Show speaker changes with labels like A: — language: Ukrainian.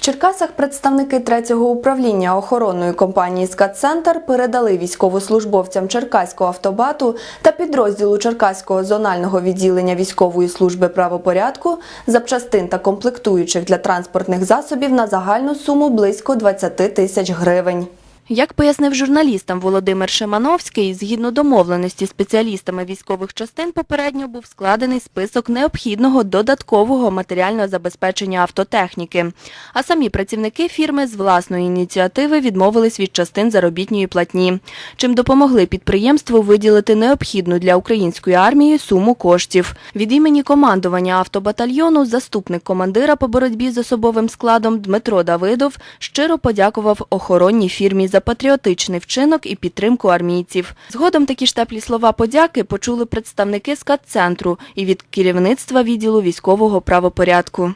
A: В Черкасах представники третього управління охоронної компанії «Скатцентр» передали військовослужбовцям Черкаського автобату та підрозділу Черкаського зонального відділення військової служби правопорядку запчастин та комплектуючих для транспортних засобів на загальну суму близько 20 тисяч гривень. Як пояснив журналістам Володимир Шимановський, згідно домовленості спеціалістами військових частин попередньо був складений список необхідного додаткового матеріального забезпечення автотехніки. А самі працівники фірми з власної ініціативи відмовились від частин заробітної платні, чим допомогли підприємству виділити необхідну для української армії суму коштів. Від імені командування автобатальйону заступник командира по боротьбі з особовим складом Дмитро Давидов щиро подякував охоронній фірмі за патріотичний вчинок і підтримку армійців. Згодом такі ж теплі слова подяки почули представники скат-центру і від керівництва відділу військового правопорядку.